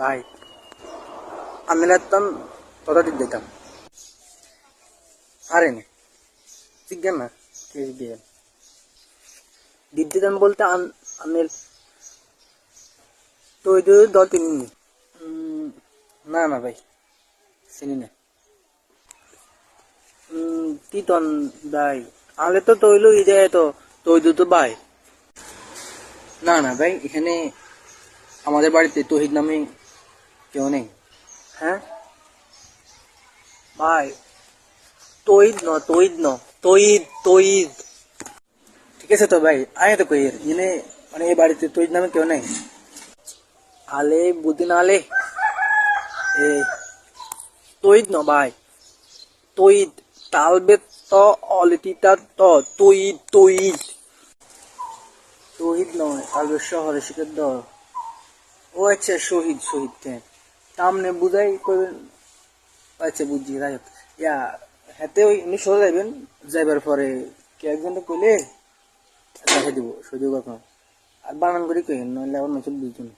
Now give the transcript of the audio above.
ভাই, আমি লাগতাম তত দিক দিতাম আরে নে জিজ্ঞান না দিতাম বলতে আম- তো ওই দল তিন না। না ভাই, চিনি না। তিতন ভাই, আলে তো তৈল ইদে তো তৈল তো ভাই। না না ভাই, এখানে আমাদের বাড়িতে তহিদ নামে কেউ নেই। হ্যাঁ? ভাই, তৈদ ন তৈদ ন, তৈদ তৈদ। ঠিক আছে তো ভাই, আয় তো কই এনে মানে এই বাড়িতে তৈদ নামে কেউ নেই। আলে বুদিন আলে। এ, তৈদ ন ভাই। তৈদ তালবে ত, অলিতিতা ত, তৈদ তৈদ। তহিদ নয় তালবে শহরে শিখে দ ও আচ্ছা শহীদ শহীদ হ্যাঁ। সামনে বুঝাই করবেন আচ্ছা বুঝছি, যাই হোক। ইয়া, হাতে ওই উনি সরে যাবেন যাইবার পরে কে একজন কইলে দেখে দিব, সুযোগ এখন আর বানান করে কইেন নইলে আবার নতুন বুঝছেন